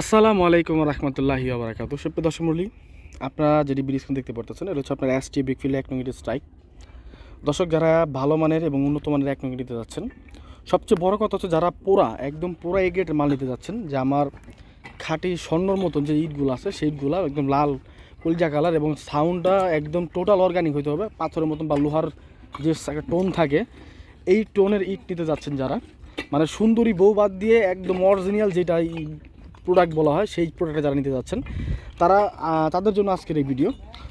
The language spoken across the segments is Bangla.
আসসালামু আলাইকুম রহমতুল্লাহি আবরাকাত সুপ্রিয় দর্শক মূলী আপনারা যেটি ব্রিজ দেখতে পারতেছেন, এটা হচ্ছে আপনার এস টি ব্রিকফিল্ড এক নঙ্গিটি স্ট্রাইক দর্শক, যারা ভালো মানের এবং উন্নত মানের এক নঙ্গিটিতে যাচ্ছেন, সবচেয়ে বড় কথা হচ্ছে যারা পোড়া, একদম পোড়া এই গেটের মাল নিতে যাচ্ছেন, যে আমার খাঁটি স্বর্ণর মতন যে ইটগুলো আছে, সেই ইটগুলো একদম লাল, কলজা কালার এবং সাউন্ডটা একদম টোটাল অর্গানিক হইতে হবে, পাথরের মতন বা লোহার যে টোন থাকে, এই টোনের ইট নিতে যাচ্ছেন যারা। মানে সুন্দরী বউ বাদ দিয়ে একদম অরিজিনাল যেটা প্রোডাক্ট বলা হয়, সেই প্রোডাক্টটা যারা নিতে যাচ্ছেন, তারা তাদের জন্য আজকের এই ভিডিও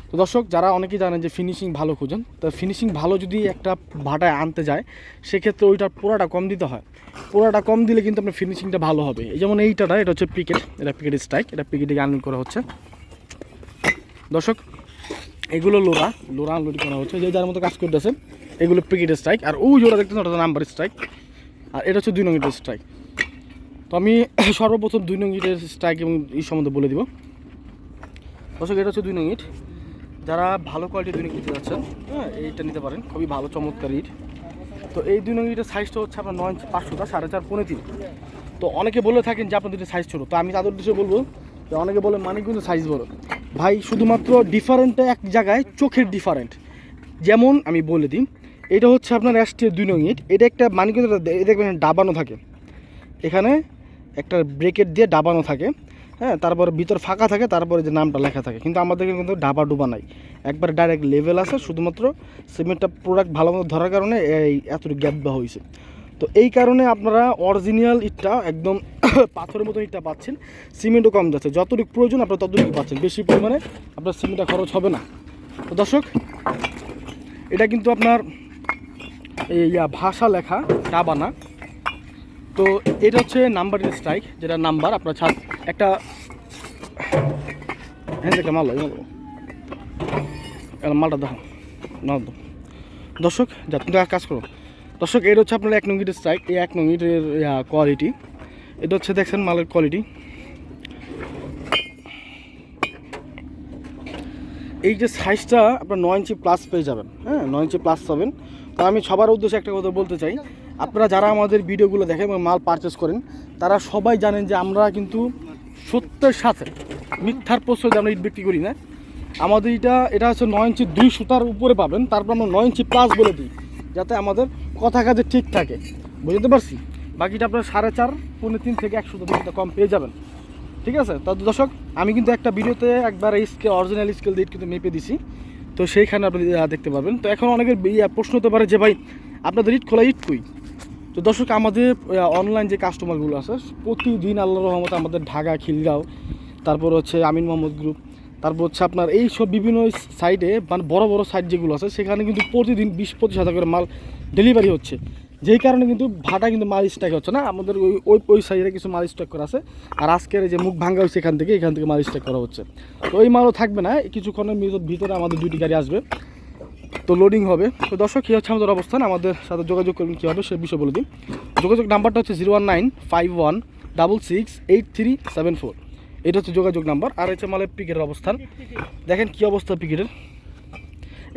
তো দর্শক, যারা অনেকেই জানেন যে ফিনিশিং ভালো খুঁজেন, তো ফিনিশিং ভালো যদি একটা ভাটায় আনতে যায়, সেক্ষেত্রে ওইটার পোড়াটা কম দিতে হয়। পোড়াটা কম দিলে কিন্তু আপনার ফিনিশিংটা ভালো হবে। এই যেমন এইটাটা এটা হচ্ছে পিকেট এটা পিকেট স্ট্রাইক এটা পিকেটে আনলোড করা হচ্ছে। দর্শক, এগুলো লোরা লোরা আনলোড করা হচ্ছে। যে যার মতো কাজ করতেছে, এগুলো পিকেট স্ট্রাইক আর ওই জোড়া দেখতেছেন ওটা নাম্বার স্ট্রাইক আর এটা হচ্ছে দুই নং ইটের স্ট্রাইক তো আমি সর্বপ্রথম দুই নং ইটের স্ট্রাইক এবং এই সম্বন্ধে বলে দিব। দর্শক, এটা হচ্ছে দুই নং ইট। যারা ভালো কোয়ালিটির দুই নং ইট যাচ্ছেন হ্যাঁ এইটা নিতে পারেন। খুবই ভালো, চমৎকার ইট। তো এই দুই নং ইটের সাইজটা হচ্ছে আপনার নয় ইঞ্চি পাঁচশোটা সাড়ে চার পনেরো তিন। তো অনেকে বলে থাকেন যে আপনাদের সাইজ ছোটো। তো আমি তাদের উদ্দেশ্যে বলব যে অনেকে বলে মানে কিন্তু সাইজ বড়? ভাই, শুধুমাত্র ডিফারেন্টটা এক জায়গায় চোখের ডিফারেন্ট যেমন আমি বলে দিই, এটা হচ্ছে আপনার অ্যাস্টের দুই নং ইট। এটা একটা মানে এটা দেখবেন ডাবানো থাকে। এখানে একটা ব্রেকেট দিয়ে ডাবানো থাকে হ্যাঁ তারপরে ভিতর ফাঁকা থাকে, তারপরে যে নামটা লেখা থাকে। কিন্তু আমাদের কিন্তু ডাবা ডুবা নাই। একবার ডাইরেক্ট লেভেল আছে, শুধুমাত্র সিমেন্টটা প্রোডাক্ট ভালো মতো ধরার কারণে এই এতটুকু গ্যাপ দেওয়া হয়েছে। তো এই কারণে আপনারা অরিজিনাল ইটটা একদম পাথরের মতো ইটটা পাচ্ছেন, সিমেন্টও কম যাচ্ছে। যতটুকু প্রয়োজন আপনারা ততটুকু পাচ্ছেন। বেশি পরিমাণে আপনার সিমেন্টটা খরচ হবে না। তো দর্শক, এটা কিন্তু আপনার এই ভাষা লেখা, ডাবানা। তো এটা হচ্ছে নাম্বার স্ট্রাইক যেটা নাম্বার, আপনার ছাদ, একটা হ্যাঁ মাল মাল মালটা দেখো না। দর্শক যা তুমি কাজ করো। দর্শক, এটা হচ্ছে আপনার এক নঙ্গিটের স্ট্রাইক এই এক নঙ্গিটের কোয়ালিটি এটা হচ্ছে, দেখছেন, মালের কোয়ালিটি এই যে সাইজটা আপনার নয় ইঞ্চি প্লাস পেয়ে যাবেন হ্যাঁ নয় ইঞ্চি প্লাস পাবেন। তো আমি সবার উদ্দেশ্যে একটা কথা বলতে চাই। আপনারা যারা আমাদের ভিডিওগুলো দেখেন এবং মাল পারচেস করেন, তারা সবাই জানেন যে আমরা কিন্তু সত্যের সাথে মিথ্যার প্রশ্রয় আমরা ইট বিক্রি করি না। আমাদের এটা এটা হচ্ছে নয় ইঞ্চি দুই সুতার উপরে পাবেন, তারপর আমরা নয় ইঞ্চি প্লাস বলে দিই, যাতে আমাদের কথা কাজে ঠিক থাকে। বুঝতে পারছি? বাকিটা আপনার সাড়ে চার, পৌনে তিন থেকে একশো দুশো কম পেয়ে যাবেন। ঠিক আছে? তো দর্শক, আমি কিন্তু একটা ভিডিওতে একবার এই স্কেল অরিজিনাল স্কেল দিয়ে কিন্তু মেপে দিছি। তো সেইখানে আপনি দেখতে পারবেন। তো এখন অনেকের প্রশ্ন হতে পারে যে ভাই, আপনাদের ইট খোলা ইট কই? তো দর্শক, আমাদের অনলাইন যে কাস্টমারগুলো আছে, প্রতিদিন আল্লাহ রহমতে আমাদের ঢাকা, খিলগাঁও, তারপর হচ্ছে আমিন মোহাম্মদ গ্রুপ তারপর হচ্ছে আপনার এই সব বিভিন্ন সাইডে মানে বড় বড় সাইড যেগুলো আছে, সেখানে কিন্তু প্রতিদিন বিশ, পঁচিশ হাজার করে মাল ডেলিভারি হচ্ছে। যেই কারণে কিন্তু ভাটা কিন্তু মাল স্টক হচ্ছে না, আমাদের ওই ওই ওই সাইডে কিছু মাল স্টক করা আছে, আর আজকের যে মুখ ভাঙ্গা হয়েছে এখান থেকে এখান থেকে মাল স্টক করা হচ্ছে। তো ওই মালও থাকবে না, কিছুক্ষণের ভিতর- ভিতরে আমাদের দুইটি গাড়ি আসবে। তো লোডিং হবে। তো দর্শক, কী হচ্ছে? আমাদের অবস্থান, আমাদের সাথে যোগাযোগ করবেন কী হবে, সে বিষয়ে বলে দিন যোগাযোগ নাম্বারটা হচ্ছে zero one nine five one double six eight three seven four. এটা হচ্ছে যোগাযোগ নাম্বার, আর হচ্ছে মালের পিকেটের অবস্থান। দেখেন কী অবস্থা পিকেটের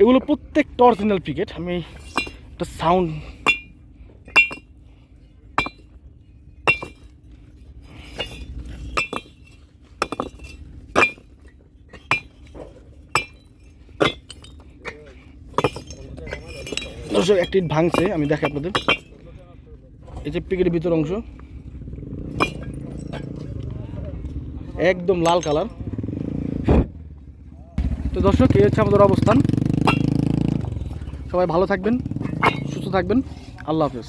এগুলো প্রত্যেকটা অরিজিনাল পিকেট আমি একটা সাউন্ড দর্শক একটি ভাঙছে, আমি দেখি আপনাদের। এই যে পিকেটের ভিতর অংশ। একদম লাল কালার। তো দর্শক, এই হচ্ছে আমাদের অবস্থান। সবাই ভালো থাকবেন, সুস্থ থাকবেন। আল্লাহ হাফেজ।